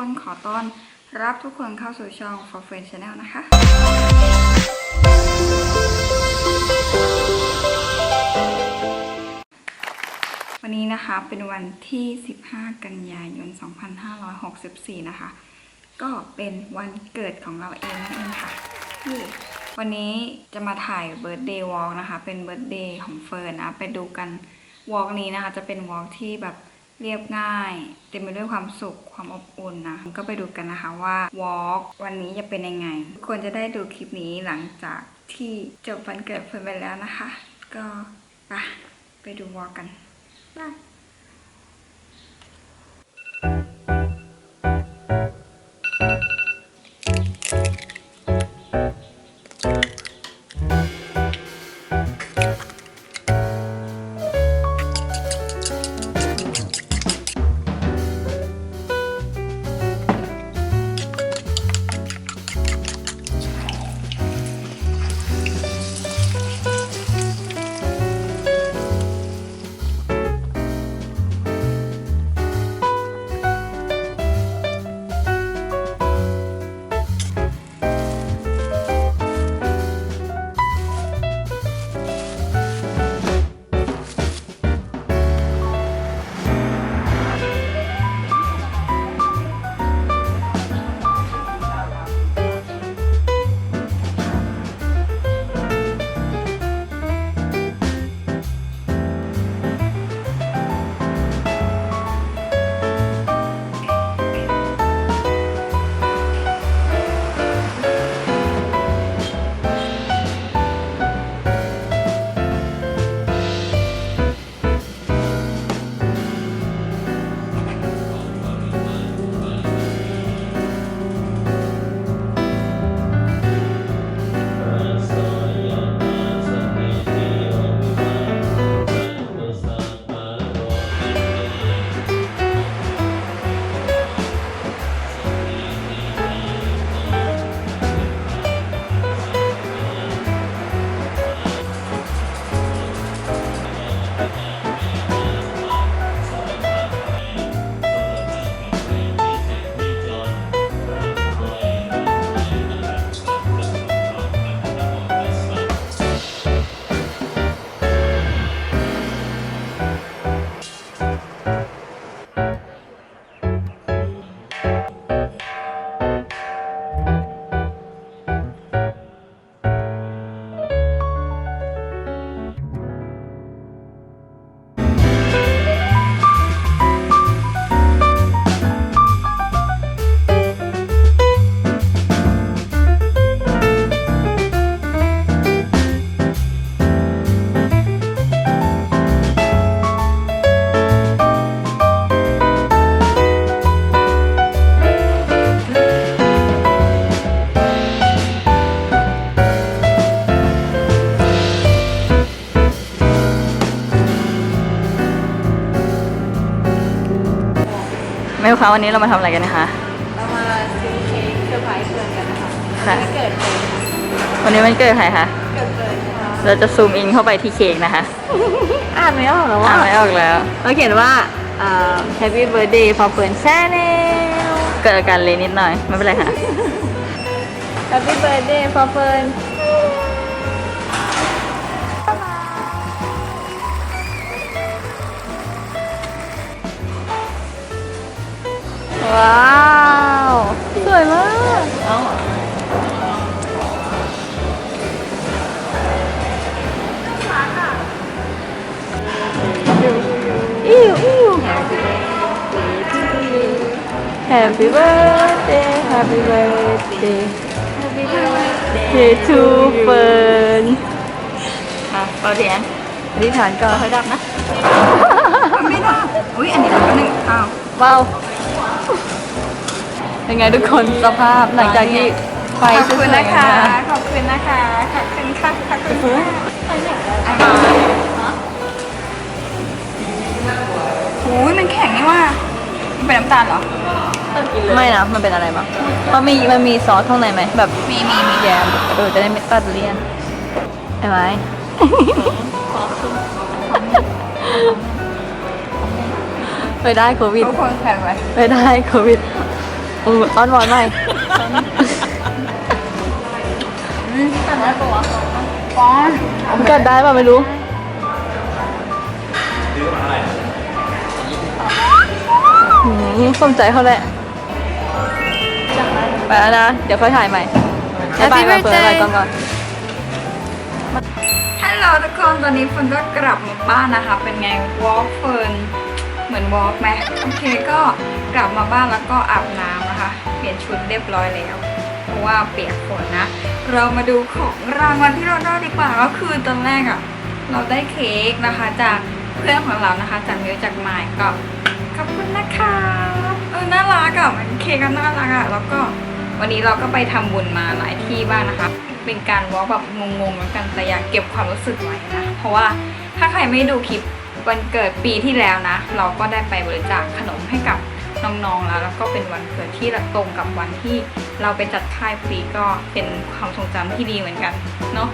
คนขอต้อนรับทุกคนเข้าสู่ช่อง For Friend Channel นะคะ วันนี้นะคะเป็นวันที่ 15 กันยายน 2564 นะคะ ก็เป็นวันเกิดของเราเองนั่นเองค่ะที่วันนี้จะมาถ่ายเบิร์ d เดย์วอล์กนะคะ เป็นเบิร์ d เดย์ของเฟิร์นนะ ไปดูกันวอล์กนี้นะคะ จะเป็นวอล์กที่แบบ เรียบง่าย เต็มไปด้วยความสุขความอบอุ่นนะ ก็ไปดูกันนะคะว่าวอล์กวันนี้จะเป็นยังไงควรจะได้ดูคลิปนี้หลังจากที่จบวันเกิดเพื่อนไปแล้วนะคะ ก็ไปไปดูวอล์กกันบาย ค้าวันนี้เรามาทำอะไรกันนะคะ เรามาซื้อเค้กเซอร์ไพรส์เฟิร์นกันนะคะค่ะ วันเกิดเฟิร์นวันนี้มันเกิดใครคะเกิดเฟิร์นค่ะเราจะซูมอินเข้าไปที่เค้กนะคะอ่านไม่ออกแล้วอ่าว่านไม่ออกแล้ว เราเขียนว่าอ่า Happy Birthday for เฟิร์น Channel เกิดอาการเลยนิดหน่อยไม่เป็นไรค่ะ Happy Birthday for เว้าว สวยมากเอาอิ้วอิ้ว Happy birthday Happy birthday Happy birthday Day to Fern อะเป่าเทียนอธิษฐานก่อนค่อยดับนะ ไม่ได้อุ้ยอันนี้เป็นหนึ่งอ้าวเบา เป็นไงทุกคนสภาพหลังจากที่ไฟขอบคุณสวยๆนะคะมาขอบคุณนะคะ ขอบคุณค่ะ ขอบคุณค่ะอุ้ยมันแข็งนี่ว่ามันเป็นน้ำตาลเหรอ ไม่นะมันเป็นอะไรบ้างมันมีมันมีซอสข้างในไหมแบบมีมีมีแยมเออจะได้ไม่ตัดเลี่ยนใช่ไหมไปได้โควิดทุกคนแข็งไหมไปได้โควิด อืออ้อนวอนไหมแต่ได้ปะวะป้อนมันกัดได้ป่ะไม่รู้ หืมสมใจเขาแหละ ไปแล้วนะ เดี๋ยวค่อยถ่ายใหม่บ๊ายบายก่อนเปิดอะไรก่อนก่อน ฮัลโหลทุกคนตอนนี้เฟิร์นก็กลับมาบ้านนะคะ เป็นไงวอล์กเฟิร์นเหมือนวอล์กไหมโอเคก็กลับมาบ้านแล้วก็อาบน้ำ นะคะ เปลี่ยนชุดเรียบร้อยแล้ว เพราะว่าเปียกฝนนะ เรามาดูของรางวัลที่เราได้ดีกว่าก็คือตอนแรกอะ่ะ เราได้เค้กนะคะจากเพื่อนของเรานะคะ จากมิวจากไมค์ก็ขอบคุณนะคะเออน่ารักอะ่ะมันเค้กก็น่ารักอะ่ะแล้วก็วันนี้เราก็ไปทำบุญมาหลายที่บ้างนะคะ เป็นการวอล์กแบบงงๆเหมือนกันแต่อยากเก็บความรู้สึกไว้นะ เพราะว่าถ้าใครไม่ดูคลิปวันเกิดปีที่แล้วนะ เราก็ได้ไปบริจาคขนมให้กับ น้องๆแล้ว แล้วก็เป็นวันเกิดที่ตรงกับวันที่เราไปจัดค่ายฟรีก็เป็นความทรงจำที่ดีเหมือนกันเนาะ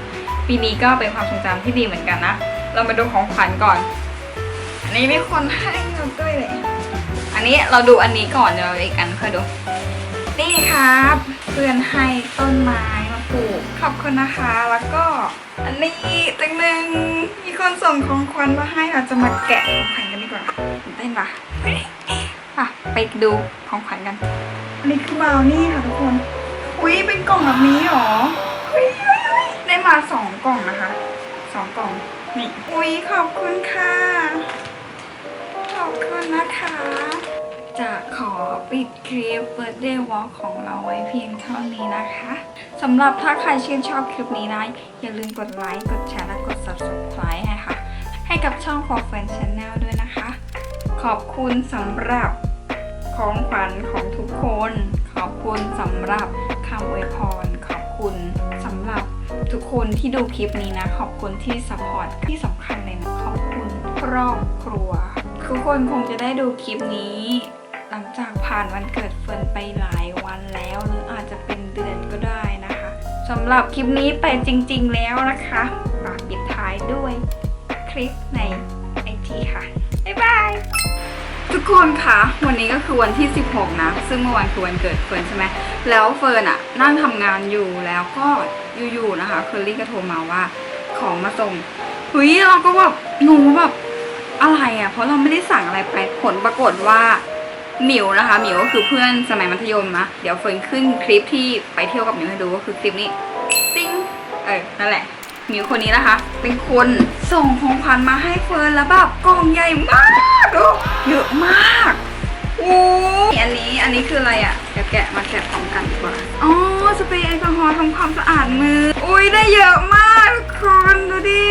ปีนี้ก็เป็นความทรงจำที่ดีเหมือนกันนะเรามาดูของขวัญก่อน อันนี้มีคนให้เราด้วยเลยอันนี้เราดูอันนี้ก่อนเดี๋ยวเราอีกอันค่อยดูนี่ครับ เพื่อนให้ต้นไม้มาปลูกขอบคุณนะคะ แล้วก็อันนี้ตึงหนึ่งมีคนส่งของขวัญมาให้เราจะมาแกะของขวัญกันดีกว่าเต้นปะ อะไปดูของขวัญกัน อันนี้คือบราวนี่ค่ะทุกคน อุ้ยเป็นกล่องแบบนี้หรออุ้ยได้มาสองกล่องนะคะสองกล่อง นี่ อุ้ยขอบคุณค่ะ ขอบคุณนะคะ จะขอปิดคลิป Birthday Walk ของเราไว้เพียงเท่านี้นะคะสำหรับถ้าใครชื่นชอบคลิปนี้นะ อย่าลืมกดไลค์ กดแชร์ และกด Subscribe ให้ค่ะ ให้กับช่อง For Friends Channel ด้วยนะคะ ขอบคุณสำหรับของขวัญของทุกคน ขอบคุณสำหรับคำอวยพร ขอบคุณสำหรับทุกคนที่ดูคลิปนี้นะ ขอบคุณที่สปอร์ตที่สำคัญเลยนะขอบคุณครอบครัว ทุกคนคงจะได้ดูคลิปนี้ หลังจากผ่านวันเกิดเฟิร์นไปหลายวันแล้วหรืออาจจะเป็นเดือนก็ได้นะคะสำหรับคลิปนี้ไปจริง ๆ แล้วนะคะฝากปิดท้ายด้วยคลิปในไอทีค่ะบ๊ายบาย คนคะวันนี้ก็คือวันที่ 16 นะ ซึ่งเมื่อวานคือวันเกิดเฟิร์นใช่ไหมแล้วเฟิร์นอะนั่งทำงานอยู่แล้วก็อยู่ๆนะคะเคอรี่ก็โทรมาว่าของมาส่งเฮ้ยเราก็แบบงงว่าแบบอะไรอะเพราะเราไม่ได้สั่งอะไรไปผลปรากฏว่าหมิวนะคะหมิวก็คือเพื่อนสมัยมัธยมนะเดี๋ยวเฟิร์นขึ้นคลิปที่ไปเที่ยวกับหมิวให้ดูก็คือคลิปนี้ติ้งเออนั่นแหละหมิวคนนี้นะคะ เป็นคน ส่งของขวัญมาให้เฟิร์นแล้วแบบกล่องใหญ่มากดูเยอะมากโอ้ยอันนี้อันนี้คืออะไรอะ่ะแกะแกะมาแกะพร้อมกันดีกว่าอ๋อสเปรย์แอลกอฮอล์ทำความสะอาดมือ อุ้ยได้เยอะมากทุกคนดูดิ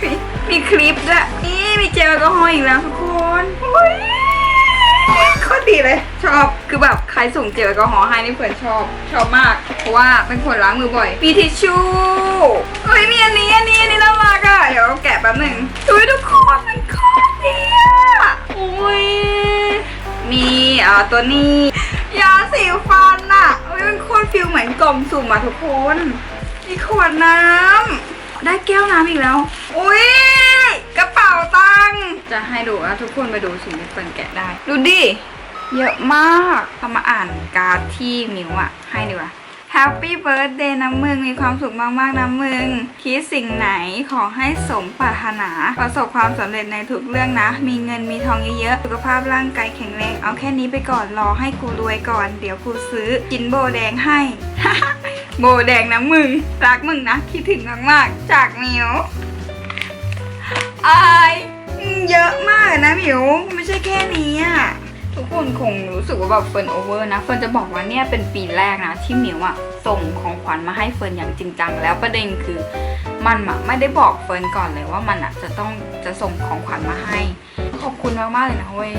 เฮ้ยมีคลิปด้วยนี่มีเจลแอลกอฮอล์อีกแล้วทุกคนอุ้ยโคตรดีเลยชอบคือแบบใครส่งเจลแอลกอฮอล์ให้นี่เพื่อนชอบชอบมาก เพราะว่าเป็นคนล้างมือบ่อยมีทิชชู่เฮ้ยมีอันนี้อันนี้อัน ป๊บหนึ่งอุ้ยทุกคนมันโคตรดีอะอุ้ยมีอ่าตัวนี้ ยาสีฟันอะเฮ้ยมันโคตรฟิลเหมือนกล่องสุ่มอะทุกคนมีขวดน้ำได้แก้วน้ำอีกแล้ว อุ้ยกระเป๋าตังค์จะให้ดูอะทุกคนไปดูสิ่งที่เฟิร์นแกะได้ ดูดิเยอะมากเรามาอ่านการ์ดที่มิวอะให้ดีกว่า Happy Birthday นะมึง มีความสุขมากๆนะมึง คิดสิ่งไหนขอให้สมปรารถนา ประสบความสำเร็จในทุกเรื่องนะ มีเงินมีทองเยอะๆ สุขภาพร่างกายแข็งแรง เอาแค่นี้ไปก่อน รอให้กูรวยก่อน เดี๋ยวกูซื้อกินโบแดงให้ โบแดงนะมึง รักมึงนะ คิดถึงมากๆ จากมิวอายอืมเยอะมากนะมิวไม่ใช่แค่นี้อะ ทุกคนคงรู้สึกว่าแบบเฟิร์นโอเวอร์นะ เฟิร์นจะบอกว่าเนี่ยเป็นปีแรกนะ ที่หมิวอะส่งของขวัญมาให้เฟิร์นอย่างจริงจังแล้วประเด็นคือมันอะไม่ได้บอกเฟิร์นก่อนเลยว่ามันอะจะต้องจะส่งของขวัญมาให้ ขอบคุณมากๆเลยนะเว้ย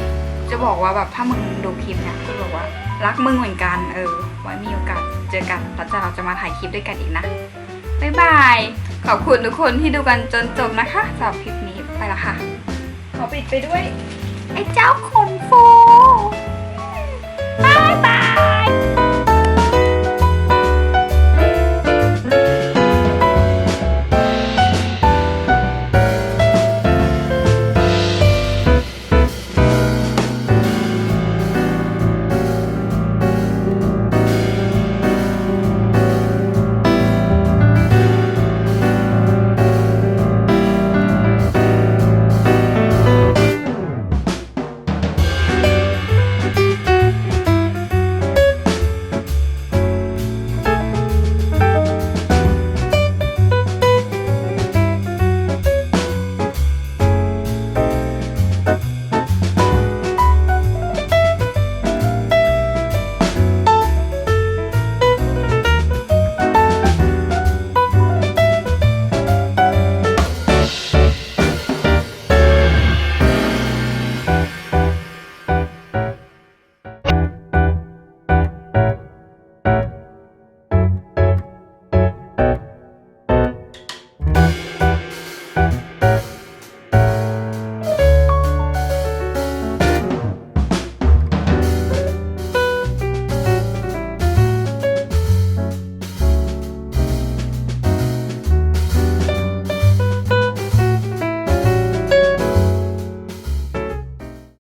จะบอกว่าแบบถ้ามึงดูคลิปเนี่ยคือแบบว่า รักมึงเหมือนกันเออไว้มีโอกาสเจอกันแล้วจะเราจะมาถ่ายคลิปด้วยกันอีกนะบ๊ายบายขอบคุณทุกคนที่ดูกันจนจบนะคะสำหรับคลิปนี้ไปละค่ะขอปิดไปด้วย ไอ้เจ้าขนฟูบายบาย